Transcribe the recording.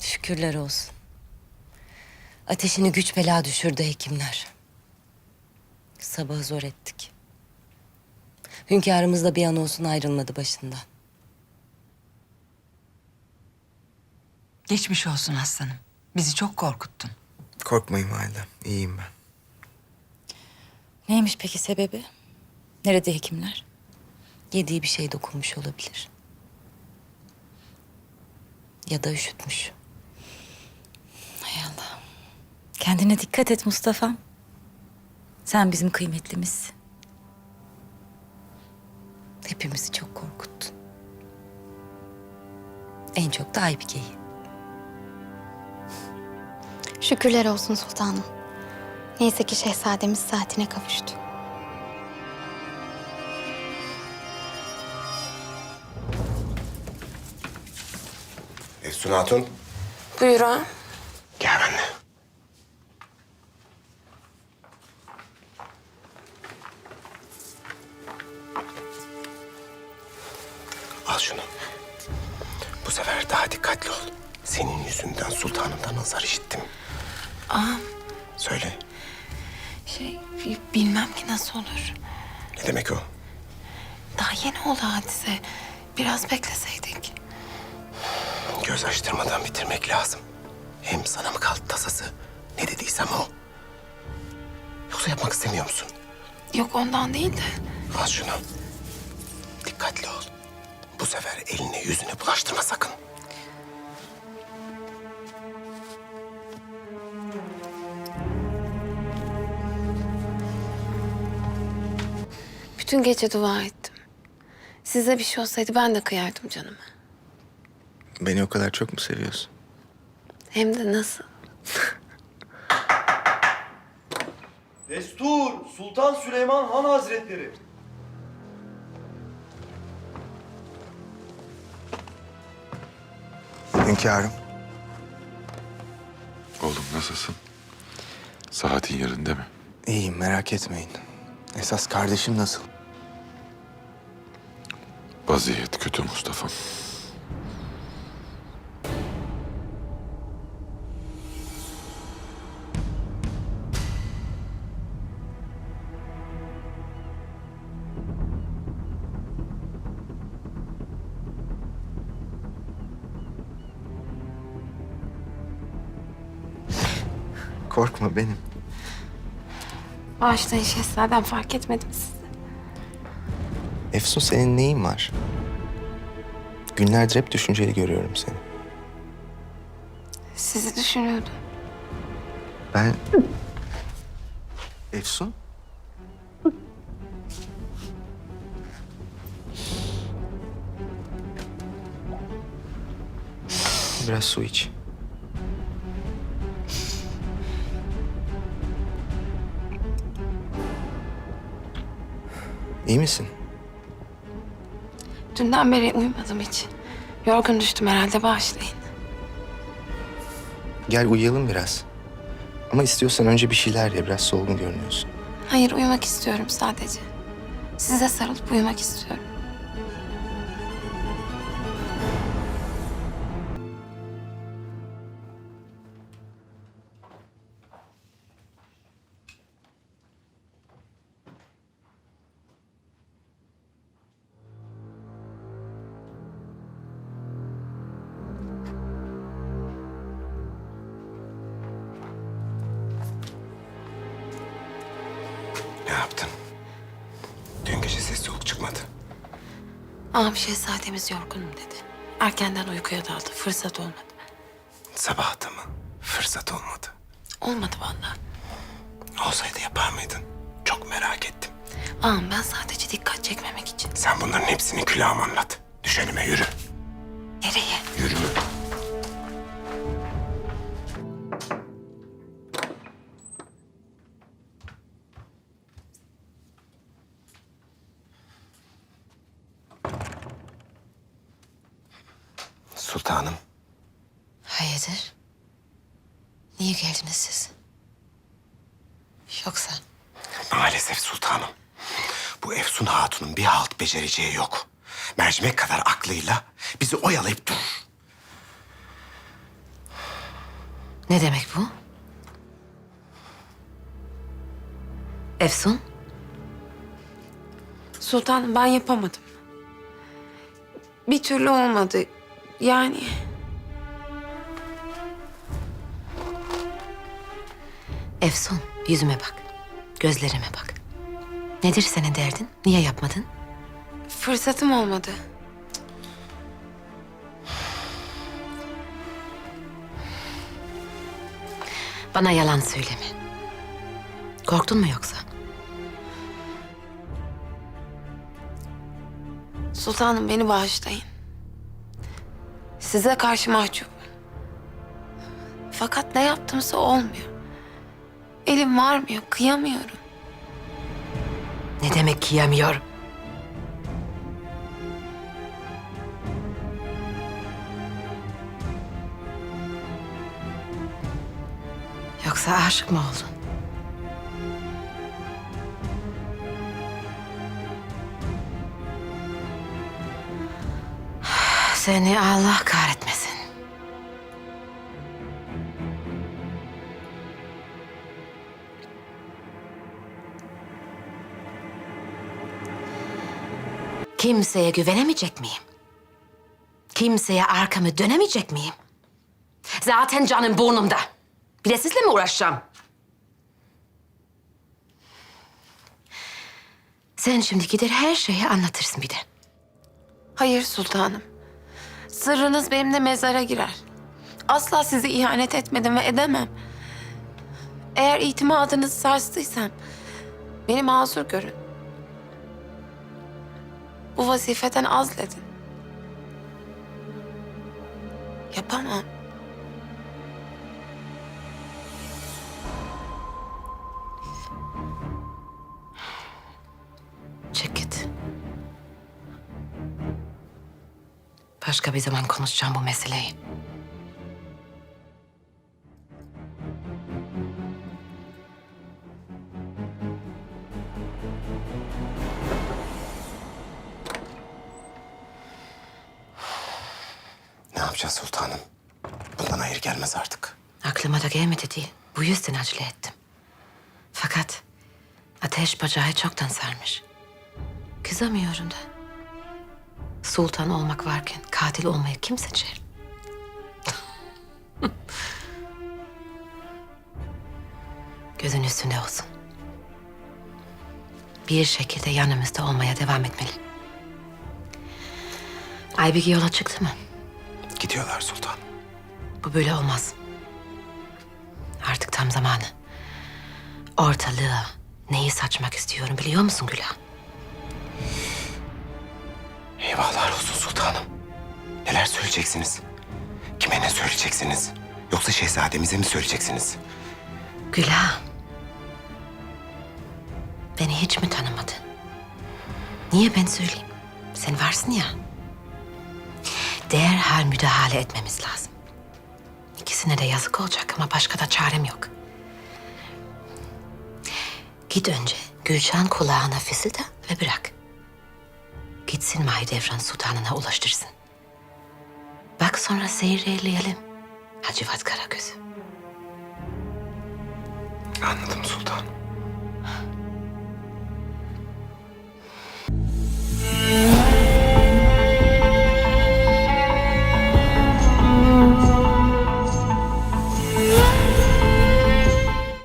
Şükürler olsun. Ateşini güç bela düşürdü hekimler. Sabahı zor ettik. Hünkârımız da bir an olsun ayrılmadı başından. Geçmiş olsun aslanım. Bizi çok korkuttun. Korkmayın validem. İyiyim ben. Neymiş peki sebebi? Nerede hekimler? Yediği bir şey dokunmuş olabilir. Ya da üşütmüş. Hay Allah. Kendine dikkat et Mustafa. Sen bizim kıymetlimizsin. Hepimizi çok korkuttun. En çok da Aybike'yi. Şükürler olsun sultanım. Neyse ki şehzademiz saatine kavuştu. Efsun Hatun. Buyur ağam. Gel benimle. Al şunu. Bu sefer daha dikkatli ol. Senin yüzünden sultanımdan nazar işittim. Ağam Söyle. şey bilmem ki nasıl olur. Ne demek o? Daha yeni oldu hadise. Biraz bekleseydik. Göz açtırmadan bitirmek lazım. Hem sana mı kaldı tasası? Ne dediysem o. Yoksa yapmak istemiyor musun? Yok ondan değil de. Al şunu. Dikkatli ol. Bu sefer eline yüzüne bulaştırma sakın. Bütün gece dua ettim. Size bir şey olsaydı ben de kıyardım canımı. Beni o kadar çok mu seviyorsun? Hem de nasıl? Destur Sultan Süleyman Han Hazretleri. Hünkârım. Oğlum nasılsın? Saatin yerinde mi? İyiyim merak etmeyin. Esas kardeşim nasıl? Vaziyet kötü Mustafa. Korkma benim. Bağışlayın şehzadem fark etmedim sizi. Efsun senin neyin var? Günlerdir hep düşünceli görüyorum seni. Sizi düşünüyordum. Ben... Efsun? Biraz su iç. İyi misin? Dünden beri uyumadım hiç. Yorgun düştüm herhalde bağışlayın. Gel uyuyalım biraz. Ama istiyorsan önce bir şeyler ye. Biraz solgun görünüyorsun. Hayır uyumak istiyorum sadece. Size sarılıp uyumak istiyorum. Ağam şehzademiz yorgunum dedi. Erkenden uykuya daldı. Fırsat olmadı. Sabah mı? Fırsat olmadı. Olmadı vallahi. Olsaydı yapar mıydın? Çok merak ettim. Ağam ben sadece dikkat çekmemek için. Sen bunların hepsini külahıma anlat. Düşenime yürü. Nereye? Yürü. Sultanım. Hayırdır? Niye geldiniz siz? Yoksa Maalesef sultanım. Bu Efsun Hatun'un bir halt becereceği yok. Mercimek kadar aklıyla bizi oyalayıp durur. Ne demek bu? Efsun, Sultanım ben yapamadım. Bir türlü olmadı. Yani Efsun yüzüme bak. Gözlerime bak. Nedir senin derdin? Niye yapmadın? fırsatım olmadı. Bana yalan söyleme. Korktun mu yoksa? Sultanım beni bağışlayın. Size karşı mahcup. Fakat ne yaptımsa olmuyor. Elim varmıyor, kıyamıyorum. Ne demek ki yemiyorum? Yoksa aşık mı oldun? Seni Allah kahretmesin. Kimseye güvenemeyecek miyim? Kimseye arkamı dönemeyecek miyim? Zaten canım burnumda. Bir de sizle mi uğraşacağım? Sen şimdi gider her şeyi anlatırsın bir de. Hayır sultanım. Sırrınız benimle mezara girer. Asla size ihanet etmedim ve edemem. Eğer itimadınızı sarstıysam beni mazur görün. Bu vazifeden azledin. Yapamam. Başka bir zaman konuşacağım bu meseleyi. Ne yapacağız sultanım? Bundan hayır gelmez artık. Aklıma da gelmedi değil. Bu yüzden acele ettim. Fakat ateş bacağı çoktan sarmış. Kızamıyorum da. Sultan olmak varken katil olmayı kim seçer? Gözün üstünde olsun. Bir şekilde yanımızda olmaya devam etmeli. Aybigi yola çıktı mı? Gidiyorlar sultan. Bu böyle olmaz. Artık tam zamanı. Ortalığa neyi saçmak istiyorum biliyor musun Gülah? Eyvahlar olsun sultanım. Neler söyleyeceksiniz? Kime ne söyleyeceksiniz? Yoksa şehzademize mi söyleyeceksiniz? Gülah. Beni hiç mi tanımadın? Niye ben söyleyeyim? Sen varsın ya. Derhal müdahale etmemiz lazım. İkisine de yazık olacak ama başka da çarem yok. Git önce Gülşen kulağına fısılda ve bırak. Gitsin Mahidevran Sultanı'na ulaştırsın. Bak sonra seyreleyelim. Hacivat Karagöz'ü. Anladım sultanım.